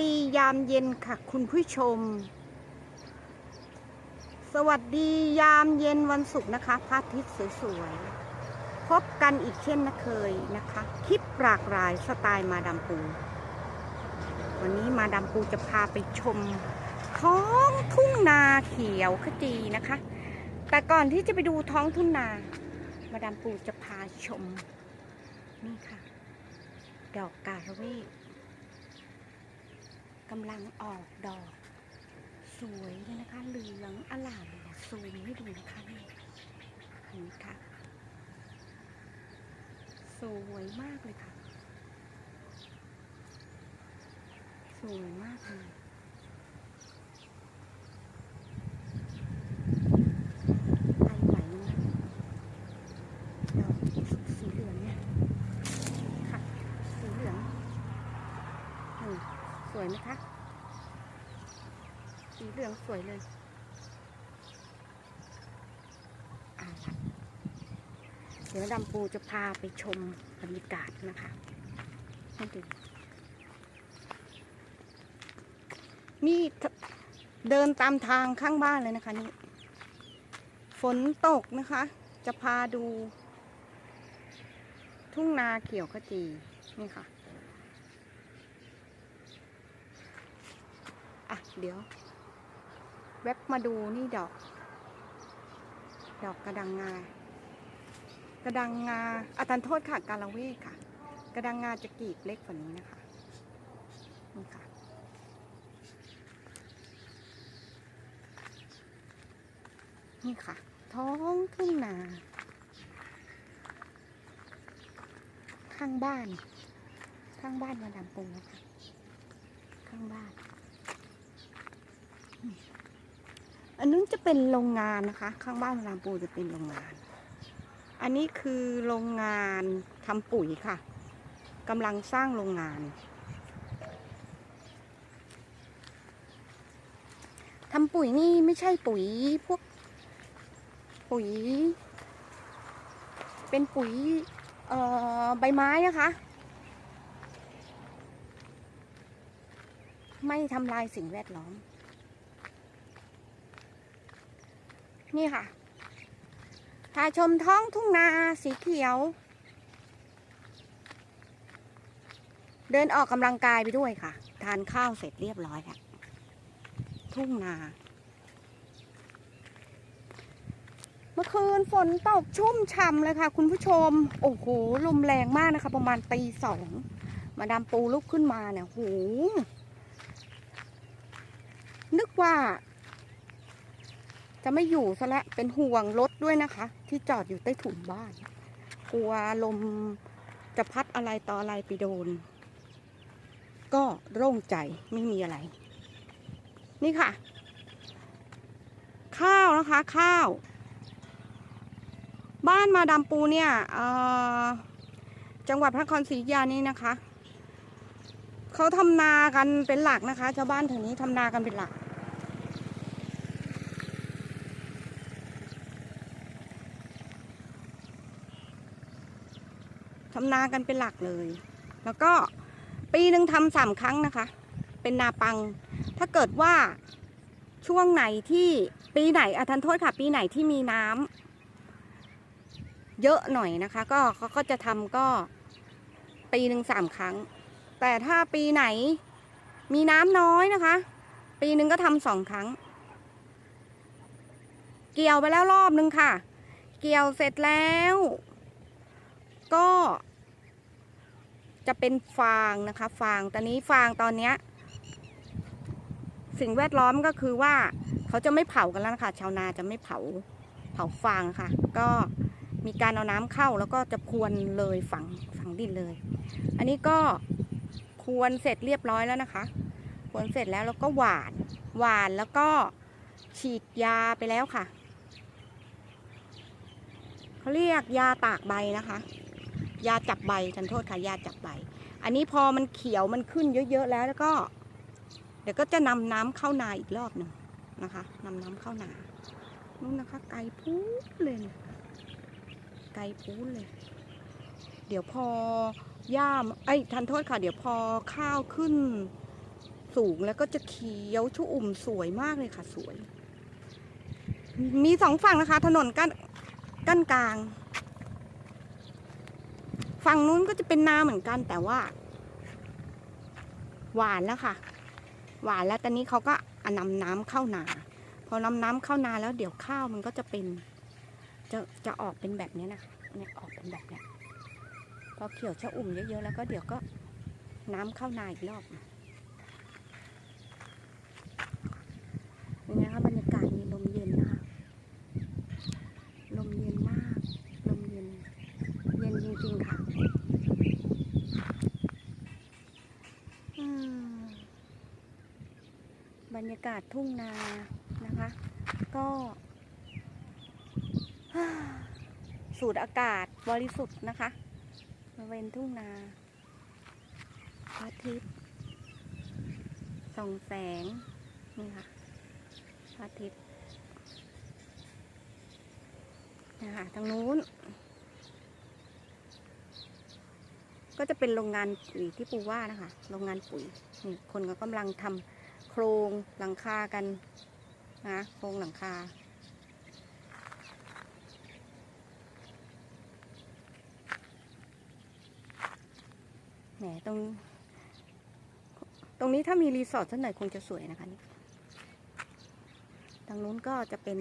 ดียามเย็นค่ะ คุณผู้ชม สวัสดียามเย็นวันศุกร์นะคะพระอาทิตย์สวยๆ พบกันอีกเช่นนะเคยนะคะ คลิปหลากหลายสไตล์มาดามปู วันนี้มาดามปูจะพาไปชม ท้องทุ่งนาเขียวขจีนะคะ แต่ก่อนที่จะไปดูท้องทุ่งนา มาดามปูจะพาชม นี่ค่ะ ดอกกาละเวก กำลังออกดอก สวยเลยนะคะ เหลืองอลามเลยสวยไม่ดูนะคะนี่นี่ค่ะ สวยมากเลยค่ะ สวยมากเลย ไปไหวไหมดอกสีเหลืองเนี่ย ค่ะ สีเหลืองนี่สวยไหมคะ สีเหลืองสวยเลยเดี๋ยวดำปูจะพาไปชมบรรยากาศนะคะให้ดูนี่เดินตามทางข้างบ้านเลยนะคะนี่ ฝนตกนะคะ จะพาดู ทุ่งนาเขียวขจีนี่ค่ะ อะ เดี๋ยว แวบมาดูนี่ดอก ดอกกระดังงา กระดังงาอาตันโทษค่ะ กาละเวกค่ะ กระดังงาจะกรีบเล็กกว่านี้นะคะนี่ค่ะ นี่ค่ะ ท้องทุ่งนา ข้างบ้าน ข้างบ้านมาดามปูนะคะ ข้างบ้านอืม อันนู้นจะเป็นโรงงานนะคะ ข้างบ้านมาดามปูจะเป็นโรงงาน อันนี้คือโรงงานทำปุ๋ยค่ะกำลังสร้างโรงงานทำปุ๋ยนี่ไม่ใช่ปุ๋ยพวก ปุ๋ย เป็นปุ๋ยเอ่อใบไม้นะคะ ไม่ทำลายสิ่งแวดล้อม นี่ค่ะพาชมท้องทุ่งนาสีเขียว เดินออกกำลังกายไปด้วยค่ะ ทานข้าวเสร็จเรียบร้อยแล้วทุ่งนา เมื่อคืนฝนตกชุ่มฉ่ำเลยค่ะ คุณผู้ชม โอ้โห ลมแรงมากนะคะ ประมาณตีสอง มาดามปูลุกขึ้นมาเนี่ยโหนึกว่า จะไม่อยู่ซะและ้วเป็นห่วงรถด้วยนะคะ ที่จอดอยู่ใต้ถุนบ้าน กลัวลมจะพัดอะไรต่ออะไรไปโดน ก็โล่งใจไม่มีอะไร นี่ค่ะ ข้าวนะคะ ข้าว บ้านมาดามปูเนี่ยจังหวัดพระนครศรีอยุธยานี่นะคะเขาทำนากันเป็นหลักนะคะชาวบ้านแถวนี้ทำนากันเป็นหลัก ทำนากันเป็นหลักเลย แล้วก็ปีหนึ่งทำสามครั้งนะคะ เป็นนาปัง ถ้าเกิดว่าช่วงไหนที่ปีไหนอาทันโทษค่ะ ปีไหนที่มีน้ำเยอะหน่อยนะคะ ก็เขาก็จะทำก็ปีหนึ่งสามครั้ง แต่ถ้าปีไหนมีน้ำน้อยนะคะ ปีหนึ่งก็ทำสองครั้ง เกี่ยวไปแล้วรอบนึงค่ะ เกี่ยวเสร็จแล้ว ก็ จะเป็นฟางนะคะฟางตอนนี้ฟางตอนเนี้ยสิ่งแวดล้อมก็คือว่าเขาจะไม่เผากันแล้วนะคะชาวนาจะไม่เผาเผาฟางค่ะ ก็มีการเอาน้ำเข้าแล้วก็จะพรวนเลยฝังฝังดินเลย อันนี้ก็พรวนเสร็จเรียบร้อยแล้วนะคะพรวนเสร็จแล้วแล้วก็หวานหวานแล้วก็ฉีดยาไปแล้วค่ะเขาเรียกยาตากใบนะคะ ยาจับใบทันโทษค่ะยาจับใบ อันนี้พอมันเขียวมันขึ้นเยอะๆแล้วแล้วก็ เดี๋ยวก็จะนำน้ำเข้านาอีกรอบหนึ่งนะคะนำน้ำเข้านานู่นนะคะ ไกลพูดเลยนะไกลพูดเลย เดี๋ยวพอย่ามไอ้ทันโทษค่ะ เดี๋ยวพอข้าวขึ้นสูงแล้วก็จะเขียวชุ่มสวยมากเลยค่ะสวย มีสองฝั่งนะคะ ถนนกั้นกั้นกลาง ฝั่งนู้นก็จะเป็นนาเหมือนกันแต่ว่า หวานแล้วค่ะ หวานแล้วตอนนี้เขาก็เอานำน้ำเข้านา พอนำน้ำเข้านาแล้วเดี๋ยวข้าวมันก็จะเป็น จะจะออกเป็นแบบนี้นะเนี่ยออกเป็นแบบเนี้ยพอเขียวชะอุ่มเยอะๆแล้วก็เดี๋ยวก็น้ำเข้านาอีกรอบเป็นไงคะบรรยากาศมีลมเย็นนะคะ ลมเย็นมาก ลมเย็น เย็นจริงๆค่ะอืม บรรยากาศทุ่งนานะคะ ก็สูดอากาศบริสุทธิ์นะคะบริเวณทุ่งนาพระอาทิตย์ส่องแสงนี่ค่ะพระอาทิตย์นะคะทางนู้น ก็จะเป็นโรงงานปุ๋ยที่ปูว่านะคะ โรงงานปุ๋ยนี่คนก็กำลังทำ โครงหลังคากันนะโครงหลังคา แหมตรง ตรงนี้ถ้ามีรีสอร์ทสักหน่อยคงจะสวยนะคะนี่ทางนู้นก็จะเป็น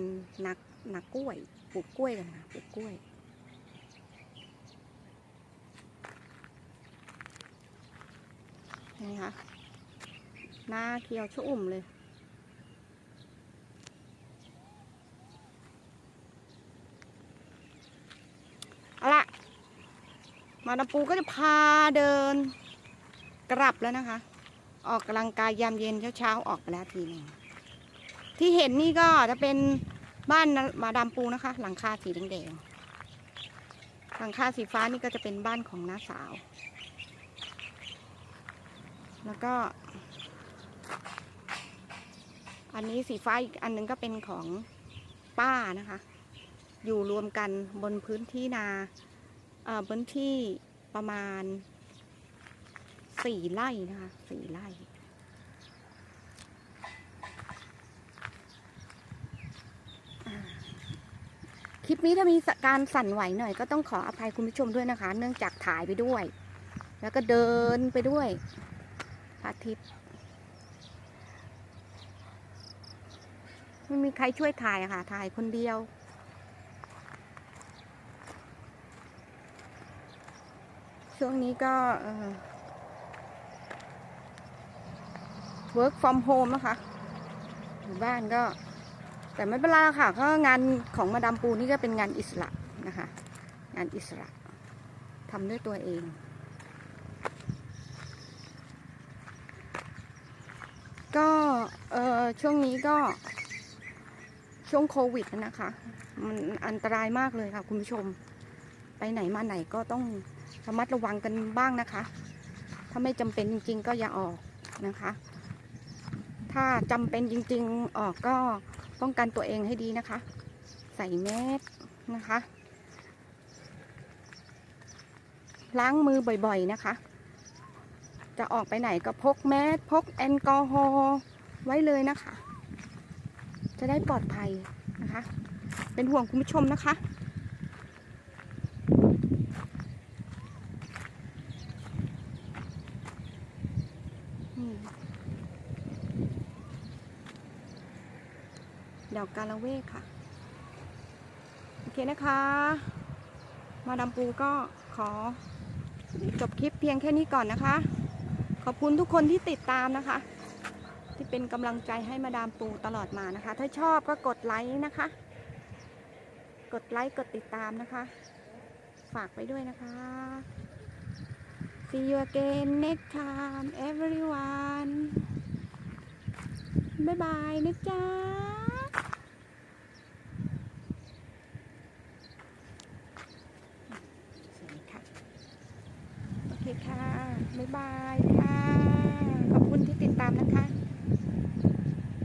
นักนักกล้วย ปลูกกล้วยกันค่ะปลูกกล้วยนี่ค่ะ หน้าเขียวชุ่มเลยเอาละมาดามปูก็จะพาเดินกลับแล้วนะคะ ออกกำลังกายยามเย็นเช้าๆออกไปแล้วทีหนึงที่เห็นนี่ก็จะเป็นบ้านมาดามปูนะคะ หลังคาสีแดงๆหลังคาสีฟ้านี่ก็จะเป็นบ้านของน้าสาว แล้วก็ อันนี้สีฟ้าอีกอันหนึงก็เป็นของป้านะคะ อยู่รวมกันบนพื้นที่นาเอ่อพื้นที่ประมาณสี่ไร่นะคะสี่ไร่คลิปนี้ถ้ามีการสั่นไหวหน่อยก็ต้องขออภัยคุณผู้ชมด้วยนะคะ เนื่องจากถ่ายไปด้วย แล้วก็เดินไปด้วยพระอาทิตย์ ไม่มีใครช่วยถ่ายค่ะ ถ่ายคนเดียว ช่วงนี้ก็ work from home นะคะอยู่บ้านก็ แต่ไม่เป็นไรค่ะก็งานของมาดามปูนี่ก็เป็นงานอิสระนะคะ งานอิสระทำด้วยตัวเองก็เออช่วงนี้ก็ ช่วงโควิดนะคะ มันอันตรายมากเลยค่ะคุณผู้ชม ไปไหนมาไหนก็ต้องระมัดระวังกันบ้างนะคะ ถ้าไม่จำเป็นจริงๆก็อย่าออกนะคะ ถ้าจำเป็นจริงๆออกก็ป้องกันตัวเองให้ดีนะคะ ใส่แมสนะคะ ล้างมือบ่อยๆนะคะ จะออกไปไหนก็พกแมสพกแอลกอฮอล์ไว้เลยนะคะ จะได้ปลอดภัยนะคะ เป็นห่วงคุณผู้ชมนะคะอืมดอกกาละเวกค่ะ โอเคนะคะ มาดามปูก็ขอจบคลิปเพียงแค่นี้ก่อนนะคะ ขอบคุณทุกคนที่ติดตามนะคะ ที่เป็นกำลังใจให้มาดามปูตลอดมานะคะ ถ้าชอบก็กดไลค์นะคะ กดไลค์กดติดตามนะคะ ฝากไปด้วยนะคะ See you again next time everyone บ๊ายบายนะจ๊ะ